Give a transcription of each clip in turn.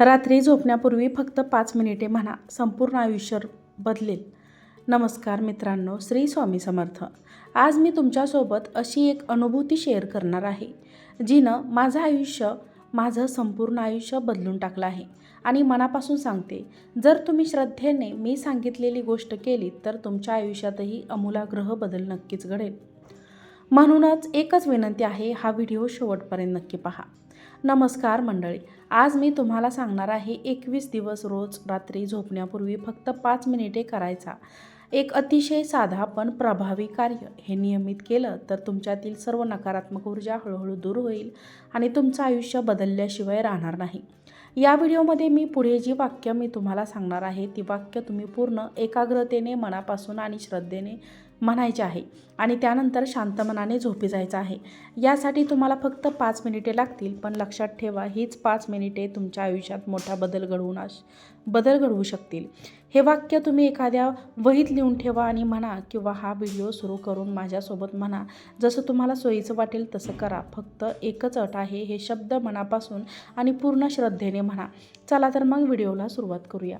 रात्री झोपण्यापूर्वी फक्त पाच मिनिटे म्हणा संपूर्ण आयुष्य बदलेल. नमस्कार मित्रांनो श्री स्वामी समर्थ. आज मी तुमच्यासोबत अशी एक अनुभूती शेअर करणार आहे जिनं माझं आयुष्य माझं संपूर्ण आयुष्य बदलून टाकलं आहे. आणि मनापासून सांगते जर तुम्ही श्रद्धेने मी सांगितलेली गोष्ट केली तर तुमच्या आयुष्यातही अमूलाग्रह बदल नक्कीच घडेल. म्हणूनच एकच विनंती आहे हा व्हिडिओ शेवटपर्यंत नक्की पहा. नमस्कार मंडळी आज मी तुम्हाला सांगणार आहे एकवीस दिवस रोज रात्री झोपण्यापूर्वी फक्त पाच मिनिटे करायचा. एक अतिशय साधा पण प्रभावी कार्य. हे नियमित केलं तर तुमच्यातील सर्व नकारात्मक ऊर्जा हळूहळू दूर होईल आणि तुमचं आयुष्य बदलल्याशिवाय राहणार नाही. या व्हिडिओमध्ये मी पुढे जी वाक्य मी तुम्हाला सांगणार आहे ती वाक्य तुम्ही पूर्ण एकाग्रतेने मनापासून आणि श्रद्धेने म्हणायचे आहे आणि त्यानंतर शांत मनाने झोपी जायचं आहे. यासाठी तुम्हाला फक्त पाच मिनिटे लागतील पण लक्षात ठेवा हीच पाच मिनिटे तुमच्या आयुष्यात मोठा बदल घडवून आश बदल घडवू शकतील. हे वाक्य तुम्ही एखाद्या वहीत लिहून ठेवा आणि म्हणा किंवा हा व्हिडिओ सुरू करून माझ्यासोबत म्हणा. जसं तुम्हाला सोयीचं वाटेल तसं करा. फक्त एकच अट आहे हे शब्द मनापासून आणि पूर्ण श्रद्धेने म्हणा चला तर मग व्हिडिओला सुरुवात करूया.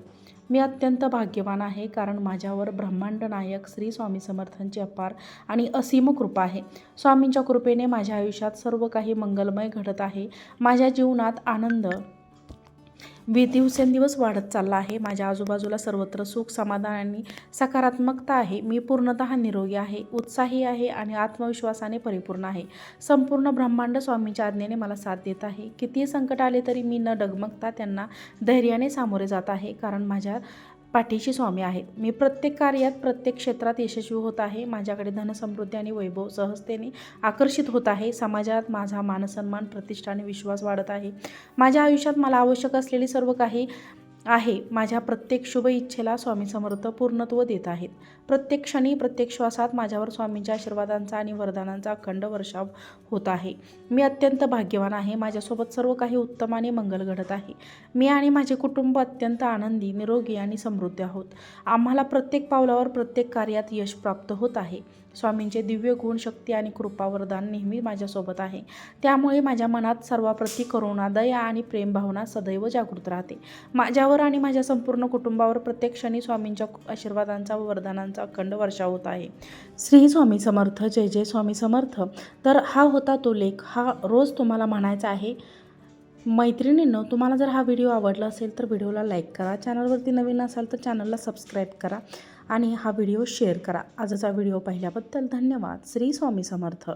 मी अत्यंत भाग्यवान आहे कारण माझ्यावर ब्रह्मांड नायक श्री स्वामी समर्थांची अपार आणि असीम कृपा आहे. स्वामींच्या कृपेने माझ्या आयुष्यात सर्व काही मंगलमय घडत आहे. माझ्या जीवनात आनंद वि दिवसेंदिवस वाढत चालला आहे. माझ्या आजूबाजूला सर्वत्र सुख समाधान आणि सकारात्मकता आहे. मी पूर्णतः निरोगी आहे उत्साही आहे आणि आत्मविश्वासाने परिपूर्ण आहे. संपूर्ण ब्रह्मांड स्वामींच्या आज्ञेने मला साथ देत आहे. कितीही संकट आले तरी मी न डगमगता त्यांना धैर्याने सामोरे जात आहे. कारण माझ्या पाठीशी स्वामी आहेत मी प्रत्येक कार्यात प्रत्येक क्षेत्रात यशस्वी होत आहे. माझ्याकडे धनसमृद्धी आणि वैभव सहजतेने आकर्षित होत आहे. समाजात माझा मानसन्मान प्रतिष्ठा आणि विश्वास वाढत आहे. माझ्या आयुष्यात मला आवश्यक असलेली सर्व काही आहे. माझ्या प्रत्येक शुभ इच्छेला स्वामी समर्थ पूर्णत्व देत आहेत. प्रत्येक क्षणी प्रत्येक श्वासात माझ्यावर स्वामींच्या आशीर्वादांचा आणि वरदानांचा अखंड वर्षाव होत आहे. मी अत्यंत भाग्यवान आहे. माझ्यासोबत सर्व काही उत्तम आणि मंगल घडत आहे. मी आणि माझे कुटुंब अत्यंत आनंदी निरोगी आणि समृद्ध आहोत. आम्हाला प्रत्येक पावलावर प्रत्येक कार्यात यश प्राप्त होत आहे. स्वामींचे दिव्य गुण शक्ती आणि कृपा वरदान नेहमी माझ्यासोबत आहे. त्यामुळे माझ्या मनात सर्वाप्रती करुणा दया आणि प्रेमभावना सदैव जागृत राहते. माझ्यावर आणि माझ्या संपूर्ण कुटुंबावर प्रत्येक क्षणी स्वामींच्या आशीर्वादांचा व वरदानांचा अखंड वर्षा होत आहे. श्री स्वामी समर्थ जय जय स्वामी समर्थ. तर हा होता तो लेख. हा रोज तुम्हाला म्हणायचा आहे मैत्रिणींनो तुम्हाला जर हा व्हिडिओ आवडला असेल तर व्हिडिओला लाईक करा. चॅनलवरती नवीन असाल तर चॅनलला सबस्क्राईब करा. आणि हा व्हिडिओ शेअर करा. आजचा व्हिडिओ पाहिल्याबद्दल धन्यवाद. श्री स्वामी समर्थ.